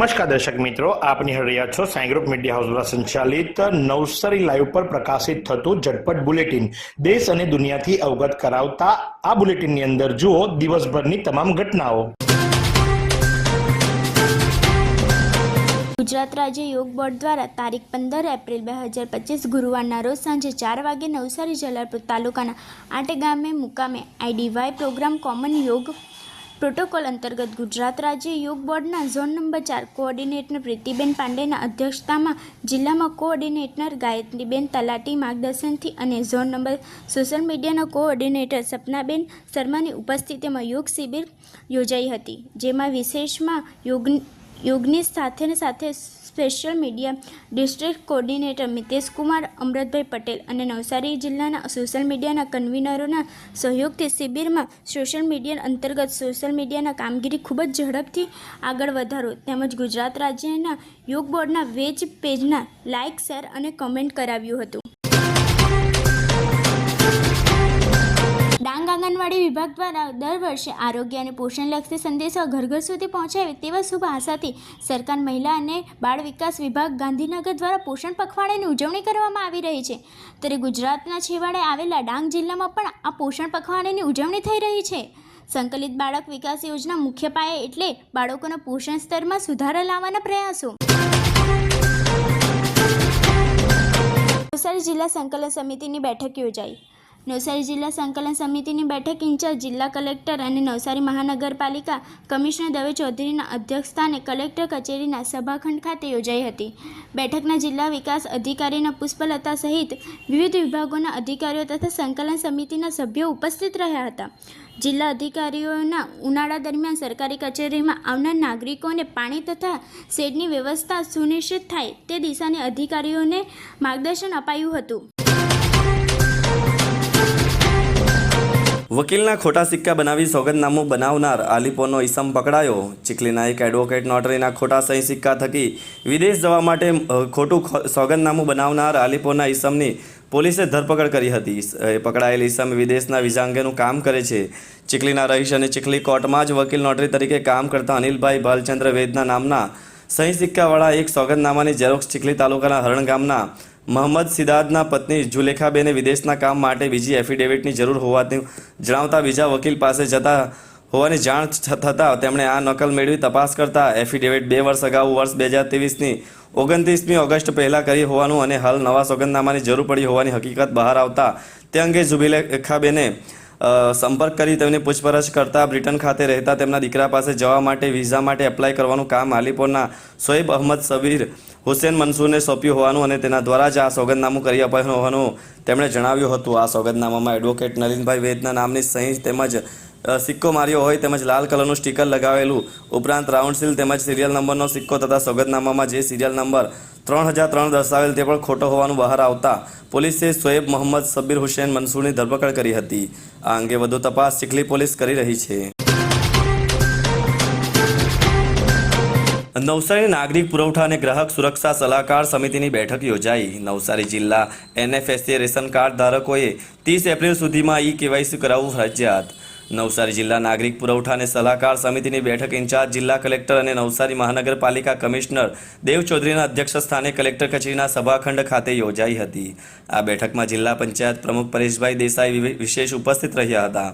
નમસ્કાર દર્શક મિત્રો, આપની નિહાળી રહ્યા છો સાંઈ ગ્રુપ મીડિયા હાઉસ દ્વારા સંચાલિત નવસારી લાઈવ પર પ્રકાશિત થતું ઝટપટ બુલેટિન. દેશ અને દુનિયાથી અવગત કરાવતા આ બુલેટિનની અંદર જુઓ દિવસભરની તમામ ઘટનાઓ. ગુજરાત રાજ્ય યોગ બોર્ડ દ્વારા તારીખ પંદર એપ્રિલ બે હજાર પચીસ ગુરુવારના રોજ સાંજે ચાર વાગે નવસારી જલાલપુર તાલુકાના આટે ગામે મુકામે IDY program common yoga protocol અંતર્ગત ગુજરાત રાજ્ય યોગ બોર્ડના ઝોન નંબર ચાર કોઓર્ડિનેટર પ્રીતિબેન પાંડેના અધ્યક્ષતામાં જિલ્લામાં કોઓર્ડિનેટર ગાયત્રીબેન તલાટી માર્ગદર્શનથી અને ઝોન નંબર સોશિયલ મીડિયાના કોઓર્ડિનેટર સપનાબેન શર્માની ઉપસ્થિતિમાં યોગ શિબિર યોજાઈ હતી, જેમાં વિશેષમાં યોગ યોગની સાથે સાથે special media district coordinator Mitesh Kumar, Amrutbhai Patel અને નવસારી જિલ્લાના સોશિયલ મીડિયાના કન્વીનરોના સહયોગથી શિબિરમાં સોશિયલ મીડિયા અંતર્ગત સોશિયલ મીડિયાના કામગીરી ખૂબ જ ઝડપથી આગળ વધારો. તેમજ ગુજરાત રાજ્યના યોગ બોર્ડના વેજ પેજના લાઇક, શેર અને કમેન્ટ કરાવ્યું હતું. આંગણવાડી વિભાગ દ્વારા દર વર્ષે આરોગ્ય અને પોષણલક્ષી સંદેશો ઘર ઘર સુધી પહોંચાવે તેવા શુભ આશાથી સરકાર મહિલા અને બાળ વિકાસ વિભાગ ગાંધીનગર દ્વારા પોષણ પખવાડિયાની ઉજવણી કરવામાં આવી રહી છે. ત્યારે ગુજરાતના છેવાડે આવેલા ડાંગ જિલ્લામાં પણ આ પોષણ પખવાડિયાની ઉજવણી થઈ રહી છે. સંકલિત બાળક વિકાસ યોજના મુખ્ય પાયે એટલે બાળકોના પોષણ સ્તરમાં સુધારા લાવવાના પ્રયાસો. નવસારી જિલ્લા સંકલન સમિતિની બેઠક યોજાઈ. નવસારી જિલ્લા સંકલન સમિતિની બેઠક ઇન્ચાર્જ જિલ્લા કલેક્ટર અને નવસારી મહાનગરપાલિકા કમિશનર દવે ચૌધરીના અધ્યક્ષસ્થાને કલેક્ટર કચેરીના સભાખંડ ખાતે યોજાઈ હતી. બેઠકના જિલ્લા વિકાસ અધિકારીના પુષ્પલતા સહિત વિવિધ વિભાગોના અધિકારીઓ તથા સંકલન સમિતિના સભ્યો ઉપસ્થિત રહ્યા હતા. જિલ્લા અધિકારીઓના ઉનાળા દરમિયાન સરકારી કચેરીમાં આવનાર નાગરિકોને પાણી તથા શેડની વ્યવસ્થા સુનિશ્ચિત થાય તે દિશાની અધિકારીઓને માર્ગદર્શન અપાયું હતું. વકીલના ખોટા સિક્કા બનાવી સોગંદનામું બનાવનાર આલિપોનો ઈસમ પકડાયો. ચીખલીના એક એડવોકેટ નોટરીના ખોટા સહી સિક્કા થકી વિદેશ જવા માટે ખોટું સોગંદનામું બનાવનાર આલિપોના ઈસમની પોલીસે ધરપકડ કરી હતી. પકડાયેલ ઈસમ વિદેશના વિઝા અંગેનું કામ કરે છે. ચીખલીના રહીશ અને ચીખલી કોર્ટમાં જ વકીલ નોટરી તરીકે કામ કરતા અનિલભાઈ ભાલચંદ્ર વેદના નામના સહી સિક્કાવાળા એક સોગંદનામાની ઝેરોક્ષ ચીખલી તાલુકાના હરણ ગામના મોહમ્મદ સિદ્ધાર્થના પત્ની જુલેખાબેને વિદેશના કામ માટે બીજી એફિડેવિટની જરૂર હોવાનું જણાવતા બીજા વકીલ પાસે જતા હોવાની જાણ થતાં તેમણે આ નકલ મેળવી તપાસ કરતા એફિડેવિટ બે વર્ષ અગાઉ વર્ષ બે હજાર ત્રેવીસની ઓગણત્રીસમી ઓગસ્ટ પહેલાં કરી હોવાનું અને હાલ નવા સોગંદનામાની જરૂર પડી હોવાની હકીકત બહાર આવતા તે અંગે જુબિલેખાબેને સંપર્ક કરી તેમની પૂછપરછ કરતા બ્રિટન ખાતે રહેતા તેમના દીકરા પાસે જવા માટે વિઝા માટે એપ્લાય કરવાનું કામ આલીપોરના સોએબ અહમદ સબીર હુસેન મનસુરને સોંપ્યું હોવાનું અને તેના દ્વારા જ આ સોગંદનામું કરી અપાયું હોવાનું તેમણે જણાવ્યું હતું. આ સોગંદનામામાં એડવોકેટ નલિનભાઈ વેદના નામની સહી તેમજ સિક્કો માર્યો હોય તેમજ લાલ કલરનું સ્ટીકર લગાવેલું. ઉપરાંત રાઉન્ડ સીલ તેમજ સિરિયલ નંબરનો સિક્કો તથા સોગંદનામામાં જે સિરિયલ નંબર ત્રણ હજાર ત્રણ દર્શાવેલ તે પણ ખોટો હોવાનું બહાર આવતા પોલીસે સોએબ મોહમ્મદ સબીર હુસેન મનસૂરની ધરપકડ કરી હતી. આ અંગે વધુ તપાસ ચીખલી પોલીસ કરી રહી છે. નવસારી નાગરિક પુરવઠા અને ગ્રાહક સુરક્ષા સલાહકાર સમિતિની બેઠક યોજાઈ. નવસારી જિલ્લા એનએફએસએ રેશન કાર્ડ ધારકોએ ત્રીસ એપ્રિલ સુધીમાં ઈ કેવાયસી કરાવવું ફરજિયાત. નવસારી જિલ્લા નાગરિક પુરવઠા અને સલાહકાર સમિતિની બેઠક ઇન્ચાર્જ જિલ્લા કલેક્ટર અને નવસારી મહાનગરપાલિકા કમિશનર દેવ ચૌધરીના અધ્યક્ષ સ્થાને કલેક્ટર કચેરીના સભાખંડ ખાતે યોજાઈ હતી. આ બેઠકમાં જિલ્લા પંચાયત પ્રમુખ પરેશભાઈ દેસાઈ વિશેષ ઉપસ્થિત રહ્યા હતા.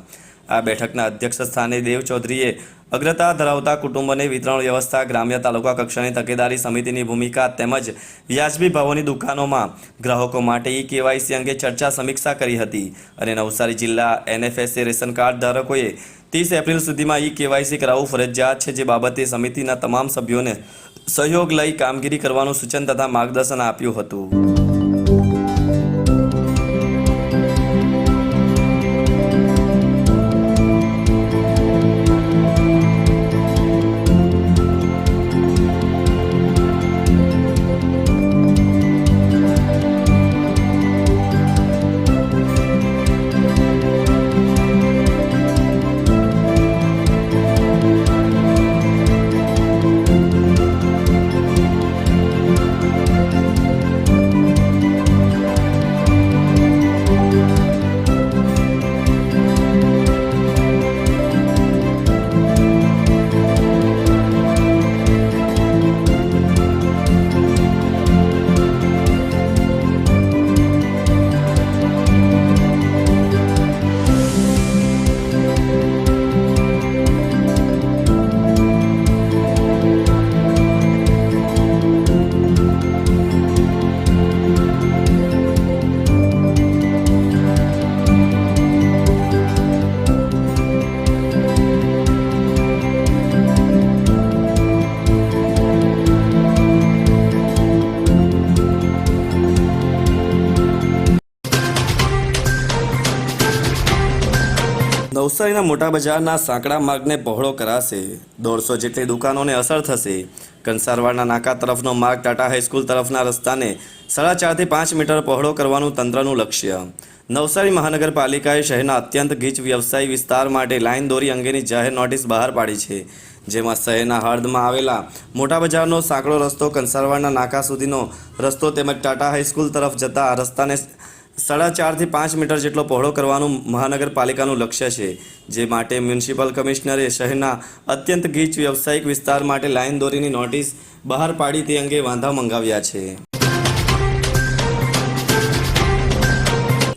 આ બેઠકના અધ્યક્ષ સ્થાને દેવ ચૌધરીએ અગ્રતા ધરાવતા કુટુંબોને વિતરણ વ્યવસ્થા ગ્રામ્ય તાલુકા કક્ષાની તકેદારી સમિતિની ભૂમિકા તેમજ વ્યાજબી ભાવોની દુકાનોમાં ગ્રાહકો માટે ઈ કેવાયસી અંગે ચર્ચા સમીક્ષા કરી હતી. અને નવસારી જિલ્લા એનએફએસએ રેશન કાર્ડ ધારકોએ ત્રીસ એપ્રિલ સુધીમાં ઈ કેવાયસી કરાવવું ફરજિયાત છે, જે બાબતે સમિતિના તમામ સભ્યોને સહયોગ લઈ કામગીરી કરવાનું સૂચન તથા માર્ગદર્શન આપ્યું હતું. નવસારીના મોટા બજારના સાંકડા માર્ગને પહોળો કરાશે. દોઢસો જેટલી દુકાનોને અસર થશે. કંસારવાડના નાકા તરફનો માર્ગ ટાટા હાઈસ્કૂલ તરફના રસ્તાને સાડા ચારથી પાંચ મીટર પહોળો કરવાનું તંત્રનું લક્ષ્ય. નવસારી મહાનગરપાલિકાએ શહેરના અત્યંત ગીચ વ્યવસાયી વિસ્તાર માટે લાઇન દોરી અંગેની જાહેર નોટિસ બહાર પાડી છે. જેમાં શહેરના હળદમાં આવેલા મોટા બજારનો સાંકડો રસ્તો, કંસારવાડના નાકા સુધીનો રસ્તો તેમજ ટાટા હાઈસ્કૂલ તરફ જતા રસ્તાને સાડા ચારથી પાંચ મીટર જેટલો પહોળો કરવાનું મહાનગરપાલિકાનું લક્ષ્ય છે, જે માટે મ્યુનિસિપલ કમિશનરે શહેરના અત્યંત ગીચ વ્યવસાયિક વિસ્તાર માટે લાઇન દોરીની નોટિસ બહાર પાડી તે અંગે વાંધા મંગાવ્યા છે.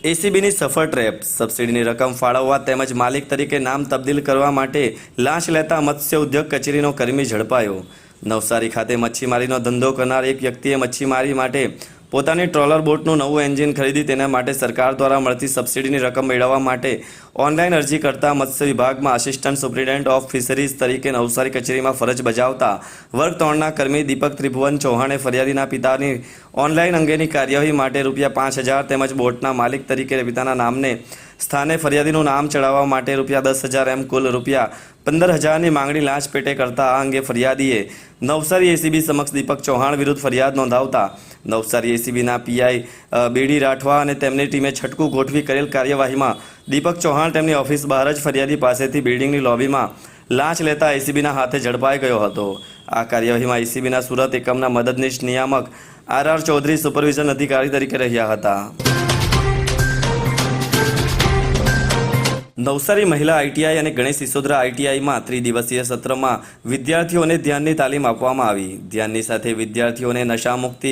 એસીબીની સફળ ટ્રેપ, સબસિડીની રકમ ફાળવવા તેમજ માલિક તરીકે નામ તબદીલ કરવા માટે લાંચ લેતા મત્સ્ય ઉદ્યોગ કચેરીનો કર્મી ઝડપાયો. નવસારી ખાતે મચ્છીમારીનો ધંધો કરનાર એક વ્યક્તિએ મચ્છીમારી માટે પોતાની ટ્રોલર બોટનું નવું એન્જિન ખરીદી તેના માટે સરકાર દ્વારા મળતી સબસિડીની રકમ મેળવવા માટે ઓનલાઈન અરજી કરતા મત્સ્ય વિભાગમાં આસિસ્ટન્ટ સુપ્રિન્ટેન્ડન્ટ ઓફ ફિશરીઝ તરીકે નવસારી કચેરીમાં ફરજ બજાવતા વર્ગ ત્રણના કર્મી દીપક ત્રિભુવન ચૌહાણે ફરિયાદીના પિતાની ઓનલાઈન અંગેની કાર્યવાહી માટે રૂપિયા પાંચ હજાર તેમજ બોટના માલિક તરીકે પિતાના નામને સ્થાને ફરિયાદીનું નામ ચડાવવા માટે રૂપિયા દસ હજાર એમ કુલ રૂપિયા પંદર હજારની માંગણી લાંચ પેટે કરતા આ અંગે ફરિયાદીએ નવસારી એસીબી સમક્ષ દીપક ચૌહાણ વિરુદ્ધ ફરિયાદ નોંધાવતા નવસારી એસીબીના પીઆઈ બીડી રાઠવા અને તેમની ટીમે છટકું ગોઠવી કરેલ કાર્યવાહીમાં દીપક ચૌહાણ તેમની ઓફિસ બહાર જ ફરિયાદી પાસેથી બિલ્ડિંગની લોબીમાં લાંચ લેતા એસીબીના હાથે ઝડપાઈ ગયો હતો. આ કાર્યવાહીમાં એસીબીના સુરત એકમના મદદનીશ નિયામક આર આર ચૌધરી સુપરવિઝન અધિકારી તરીકે રહ્યા હતા. નવસારી મહિલા આઈટીઆઈ અને ગણેશ સિસોદરા આઈટીઆઈમાં ત્રિદિવસીય સત્રમાં વિદ્યાર્થીઓને ધ્યાનની તાલીમ આપવામાં આવી. ધ્યાનની સાથે વિદ્યાર્થીઓને નશામુક્તિ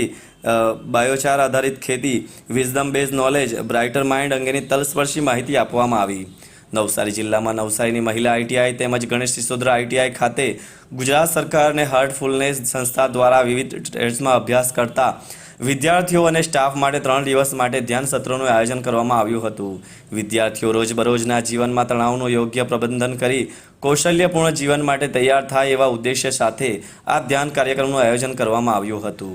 બાયોચાર આધારિત ખેતી wisdom base knowledge brighter mind અંગેની તલસ્પર્શી માહિતી આપવામાં આવી. નવસારી જિલ્લામાં નવસારીની મહિલા આઈટીઆઈ તેમજ ગણેશ સિસોદરા આઈટીઆઈ ખાતે ગુજરાત સરકાર અને હાર્ટફુલનેસ સંસ્થા દ્વારા વિવિધ ટ્રેડ્સમાં અભ્યાસ કરતા વિદ્યાર્થીઓ અને સ્ટાફ માટે ત્રણ દિવસ માટે ધ્યાન સત્રોનું આયોજન કરવામાં આવ્યું હતું. વિદ્યાર્થીઓ રોજબરોજના જીવનમાં તણાવનું યોગ્ય પ્રબંધન કરી કૌશલ્યપૂર્ણ જીવન માટે તૈયાર થાય એવા ઉદ્દેશ્ય સાથે આ ધ્યાન કાર્યક્રમનું આયોજન કરવામાં આવ્યું હતું.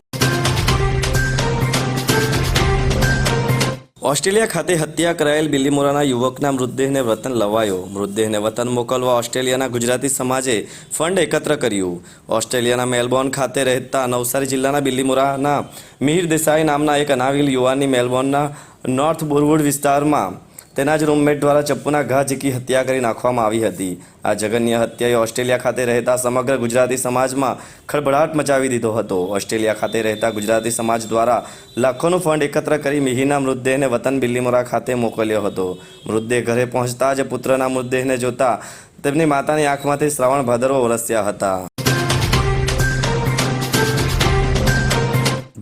ઓસ્ટ્રેલિયા ખાતે હત્યા કરાયેલ બિલીમોરાના યુવકના મૃતદેહને વતન લવાયો. મૃતદેહને વતન મોકલવા ઓસ્ટ્રેલિયાના ગુજરાતી સમાજે ફંડ એકત્ર કર્યું. ઓસ્ટ્રેલિયાના મેલબોર્ન ખાતે રહેતા નવસારી જિલ્લાના બિલીમોરાના મિહિર દેસાઈ નામના એક અનાવિલ યુવાનની મેલબોર્નના નોર્થ બોરવુડ વિસ્તારમાં તેના જ રૂમમેટ દ્વારા ચપ્પુના ઘા ઝીકી હત્યા કરી નાખવામાં આવી હતી. આ જઘન્ય હત્યાએ ઓસ્ટ્રેલિયા ખાતે રહેતા સમગ્ર ગુજરાતી સમાજમાં ખળભળાટ મચાવી દીધો હતો. ઓસ્ટ્રેલિયા ખાતે રહેતા ગુજરાતી સમાજ દ્વારા લાખોનું ફંડ એકત્ર કરી મિહીના મૃતદેહને વતન બિલ્લીમોરા ખાતે મોકલ્યો હતો. મૃતદેહ ઘરે પહોંચતા જ પુત્રના મૃતદેહને જોતા તેમની માતાની આંખમાંથી શ્રાવણ ભાદરવો વરસ્યા હતા.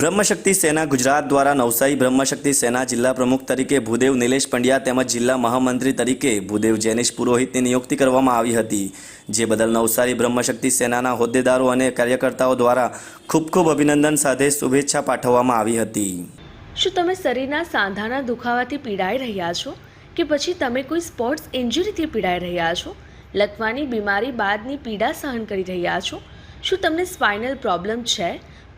બ્રહ્મશક્તિ સેના ગુજરાત દ્વારા નવસારી બ્રહ્મશક્તિ સેના જિલ્લા પ્રમુખ તરીકે ભૂદેવ નિલેશ પંડ્યા તેમજ જિલ્લા મહામંત્રી તરીકે ભૂદેવ જૈનેશ પુરોહિતની નિયુક્તિ કરવામાં આવી હતી, જે બદલ નવસારી બ્રહ્મશક્તિ સેનાના હોદ્દેદારો અને કાર્યકર્તાઓ દ્વારા ખૂબ ખૂબ અભિનંદન સાથે શુભેચ્છા પાઠવવામાં આવી હતી. શું તમે શરીરના સાંધાના દુખાવાથી પીડાઈ રહ્યા છો? કે પછી તમે કોઈ સ્પોર્ટ્સ ઇન્જરીથી પીડાઈ રહ્યા છો? લકવાની બીમારી બાદની પીડા સહન કરી રહ્યા છો? શું તમને સ્પાઇનલ પ્રોબ્લેમ છે?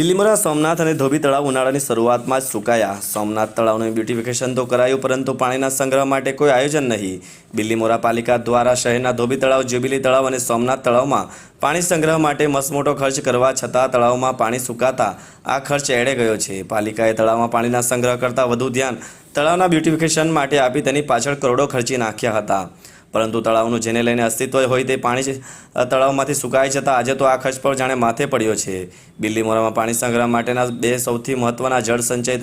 બિલીમોરા સોમનાથ અને ધોબી તળાવ ઉનાળાની શરૂઆતમાં જ સુકાયા. સોમનાથ તળાવનું બ્યુટિફિકેશન તો કરાયું, પરંતુ પાણીના સંગ્રહ માટે કોઈ આયોજન નહીં. બિલીમોરા પાલિકા દ્વારા શહેરના ધોબી તળાવ, જ્યુબિલી તળાવ અને સોમનાથ તળાવમાં પાણી સંગ્રહ માટે મસમોટો ખર્ચ કરવા છતાં તળાવમાં પાણી સુકાતા આ ખર્ચ એળે ગયો છે. પાલિકાએ તળાવમાં પાણીના સંગ્રહ કરતાં વધુ ધ્યાન તળાવના બ્યુટિફિકેશન માટે આપી તેની પાછળ કરોડો ખર્ચી નાખ્યા હતા. પરંતુ તળાવનું જેને લઈને અસ્તિત્વ હોય તે પાણી તળાવમાંથી સુકાઈ જતાં આજે તો આ ખર્ચ પર જાણે માથે પડ્યો છે. બિલ્લીમોરામાં પાણી સંગ્રહ માટેના બે સૌથી મહત્ત્વના જળ સંચય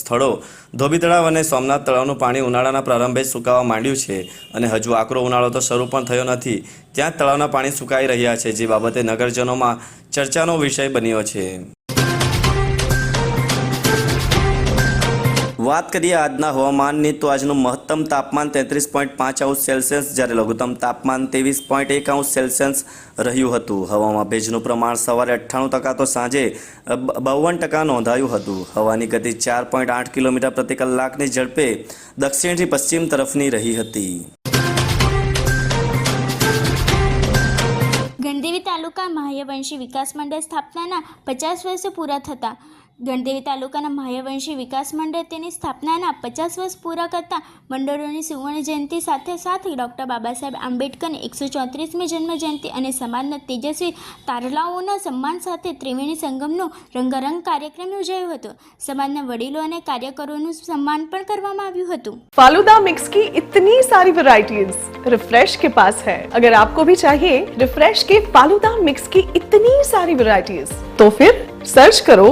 સ્થળો. ધોબી તળાવ અને સોમનાથ તળાવનું પાણી ઉનાળાના પ્રારંભે જ સુકાવા માંડ્યું છે અને હજુ આકરો ઉનાળો તો શરૂ પણ થયો નથી. ત્યાં તળાવના પાણી સુકાઈ રહ્યા છે, જે બાબતે નગરજનોમાં ચર્ચાનો વિષય બન્યો છે. વાત કરીએ આજના હવામાનની, તો આજનું મહત્તમ તાપમાન તેત્રીસ પોઈન્ટ પાંચ અંશ સેલ્સિયસ, જ્યારે લઘુત્તમ તાપમાન ત્રેવીસ પોઈન્ટ એક અંશ સેલ્સિયસ રહ્યું હતું. હવામાં ભેજનું પ્રમાણ સવારે અઠ્ઠાણું ટકા તો સાંજે બાવન ટકા નોંધાયું હતું. હવાની ગતિ ચાર પોઈન્ટ આઠ કિલોમીટર પ્રતિ કલાકની ઝડપે દક્ષિણથી પશ્ચિમ તરફની રહી હતી. ગણદેવી તાલુકા મહાયવંશી વિકાસ મંડળ સ્થાપનાના પચાસ વર્ષ પૂરા થતાં ગણદેવી તાલુકાના માહ્યવંશી વિકાસ મંડળ તેની સ્થાપનાના પચાસ વર્ષ પૂરા કરતા મંડળોની સુવર્ણ જયંતિ સાથે સાથે ડૉક્ટર બાબા સાહેબ આંબેડકરની એકસો ચોત્રીસમી જન્મ જયંતિ અને સમાજના તેજસ્વી તારલાઓના સન્માન સાથે ત્રિવેણી સંગમનો રંગારંગ કાર્યક્રમ યોજાયો હતો સમાજના વડીલો અને કાર્યકરોનું સન્માન પણ કરવામાં આવ્યું હતું फालूदा मिक्स की इतनी सारी वैरायटीज रिफ्रेश के पास है अगर आपको भी चाहिए रिफ्रेश के फालूदा मिक्स की इतनी सारी वैरायटीज तो फिर सर्च करो